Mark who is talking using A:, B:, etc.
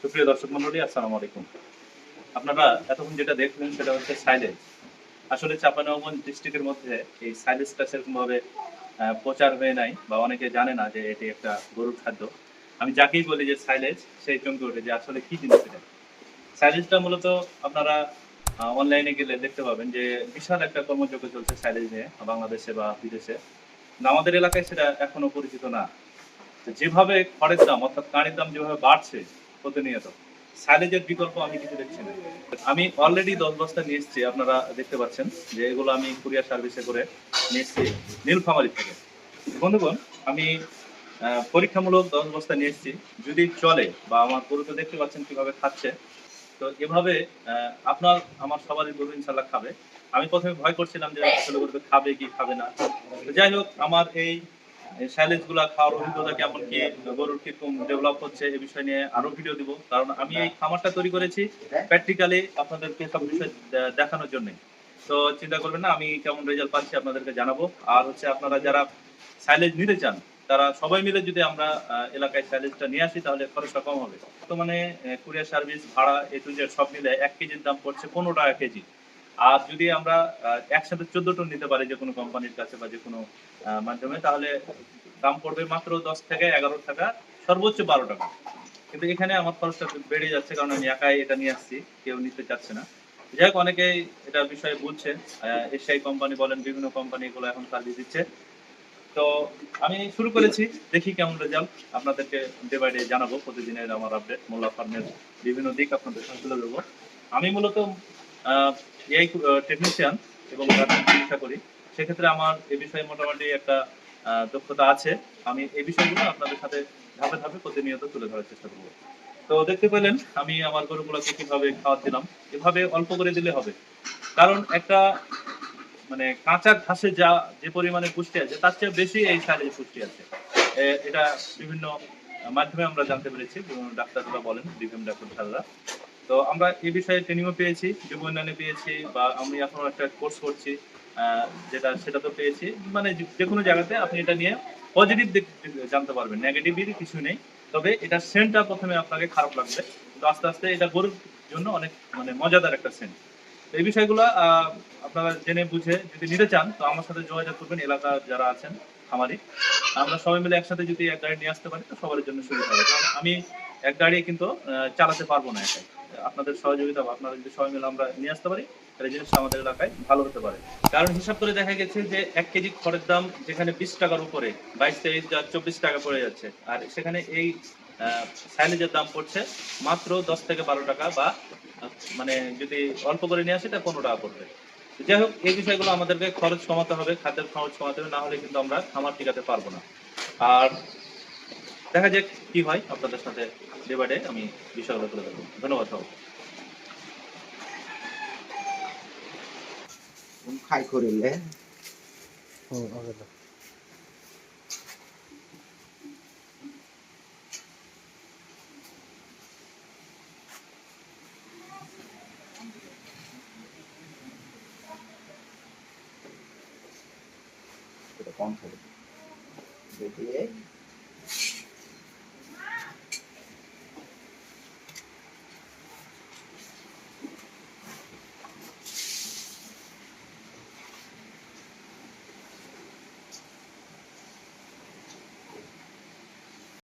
A: সুপ্রিয় দর্শক মন্ডলী, আসসালামু আলাইকুম। আপনারা এতক্ষণ যেটা দেখলেন সেটা হচ্ছে সাইলেজ আসলে চাপানগঞ্জ ডিস্ট্রিক্টের মধ্যে এই সাইলেজটা সেরকমভাবে প্রচার হয়ে নাই বা অনেকে জানে না যে এটি একটা গরুর খাদ্য। আমি যাকেই বলি যে সাইলেজ সেই চমকে ওঠে যে আসলে কি জিনিস এটা। সাইলেজটা মূলত আপনারা অনলাইনে গেলে দেখতে পাবেন যে বিশাল একটা কর্মযজ্ঞ চলছে সাইলেজ নিয়ে, বাংলাদেশে বা বিদেশে। আমাদের এলাকায় সেটা এখনও পরিচিত না। যেভাবে খড়ের দাম অর্থাৎ কাঁড়ির দাম যেভাবে বাড়ছে প্রতিনিয়ত। সাইলেজের বিকল্প আমি কিছু দেখছি না। আমি অলরেডি দশ বস্তা নিয়ে এসেছি, আপনারা দেখতে পাচ্ছেন যে এগুলো আমি কুরিয়ার সার্ভিসে করে নিয়ে এসেছি নীলফামারি থেকে। বন্ধুগণ, আমি পরীক্ষামূলক দশ বস্তা নিয়ে এসেছি। যদি চলে বা আমার গরু তো দেখতে পাচ্ছেন কীভাবে খাচ্ছে, তো এভাবে আপনার, আমার সবারই গরু ইনশাল্লাহ খাবে। আমি প্রথমে ভয় করছিলাম যে আসলে গরুকে খাবে কি খাবে না। যাই হোক, আমার এই স্যালেজগুলা খাওয়ার অভিজ্ঞতা কেমন কি গরুর কীরকম ডেভেলপ হচ্ছে এই বিষয় নিয়ে আরও ভিডিও দিব? কারণ আমি এই খামারটা তৈরি করেছি প্র্যাকটিক্যালি আপনাদেরকে সব বিষয় দেখানোর জন্য। তো চিন্তা করবেন না আমি কেমন রেজাল্ট পাচ্ছি আপনাদেরকে জানাব। আর হচ্ছে আপনারা যারা সাইলেজ নিতে চান তারা সবাই মিলে যদি আমরা এলাকায় সাইলেজটা নিয়ে আসি তাহলে খরচটা কম হবে। তো মানে কুরিয়ার সার্ভিস ভাড়া এ টু জেড সব মিলে এক কেজির দাম পড়ছে পনেরো টাকা কেজি। আর যদি আমরা একসাথে চোদ্দ টন নিতে পারি যে কোনো কোম্পানির কাছে বা যে কোনো মাধ্যমে, তাহলে দাম পড়বে মাত্র দশ থেকে এগারো টাকা, সর্বোচ্চ বারো টাকা। কিন্তু এখানে আমার খরচটা বেড়ে যাচ্ছে কারণ আমি একাই এটা নিয়ে আসছি, কেউ নিতে চাচ্ছে না। যাই হোক, অনেকেই এটা বিষয়ে বুঝছে এশিয়াই কোম্পানি বলেন, বিভিন্ন কোম্পানি এগুলো এখন সার্ভিস দিচ্ছে। তো আমি শুরু করেছি, দেখি কেমন রেজাল্ট আপনাদেরকে ডে বাই ডে জানাব, প্রতিদিনের আমার আপডেট মোল্লা ফার্মের বিভিন্ন দিক আপনাদের সাথে তুলে দেবো আমি মূলত এই টেকনিশিয়ান এবং চিকিৎসা করি। সেক্ষেত্রে আমার এ বিষয়ে মোটামুটি একটা দক্ষতা আছে। আমি এই বিষয়গুলো আপনাদের সাথে ধাপে ধাপে প্রতিনিয়ত তুলে ধরার চেষ্টা করব। তো দেখতে পেলেন, আমি আমার গরুগুলোকে কীভাবে খাওয়ার দিলাম এভাবে অল্প করে দিলে হবে। কারণ একটা মানে কাঁচা ঘাসে যা, যে পরিমাণে পুষ্টি আছে, তার চেয়ে বেশি এই সারে পুষ্টি আছে। এটা বিভিন্ন মাধ্যমে আমরা জানতে পেরেছি ডাক্তাররা বলেন, বিভিন্ন ডাক্তার স্যাররা তো আমরা এই বিষয়ে ট্রেনিংও পেয়েছি যুব উন্নয়নে পেয়েছি বা আমি এখন একটা কোর্স করছি যেটা, সেটা তো পেয়েছি। মানে যে- কোনো জায়গাতে আপনি এটা নিয়ে পজিটিভ দিক জানতে পারবেন। নেগেটিভ কিছু নেই। তবে এটা সেন্টটা প্রথমে আপনাকে খারাপ লাগবে। তো আস্তে আস্তে এটা গরুর জন্য অনেক মানে মজাদার একটা সেন্ট তো এই বিষয়গুলো আপনারা জেনে বুঝে যদি নিতে চান, তো আমার সাথে যোগাযোগ করবেন এলাকা যারা আছেন, খামারি। আমরা সবাই মিলে একসাথে যদি এক গাড়ি নিয়ে আসতে পারি, তো সবার জন্য সুবিধা হবে। কারণ আমি এক গাড়ি কিন্তু চালাতে পারব না একাই। আপনাদের সহযোগিতা বা আপনারা যদি সবাই মিলে আমরা নিয়ে আসতে পারি, তাহলে জিনিসটা আমাদের এলাকায় ভালো হতে পারে। কারণ হিসাব করে দেখা গেছে যে এক কেজি খড়ের দাম যেখানে বিশ টাকার উপরে, বাইশ তেইশ যা চব্বিশ টাকা পড়ে যাচ্ছে। আর সেখানে এই সাইলেজের দাম পড়ছে মাত্র দশ থেকে বারো টাকা বা মানে যদি অল্প করে নিয়ে আসে তা পনেরো টাকা পড়বে। যাই হোক, এই বিষয়গুলো আমাদেরকে খরচ কমাতে হবে, খাদ্যের খরচ কমাতে হবে, না হলে কিন্তু আমরা খামার টিকাতে পারব না। আর দেখা যাক কি হয় আপনাদের সাথে ডেবাডে আমি বিষয়গুলো তুলে ধরবো। ধন্যবাদ সবাই
B: খাই করিলে?
A: এটা কম
B: দেখি।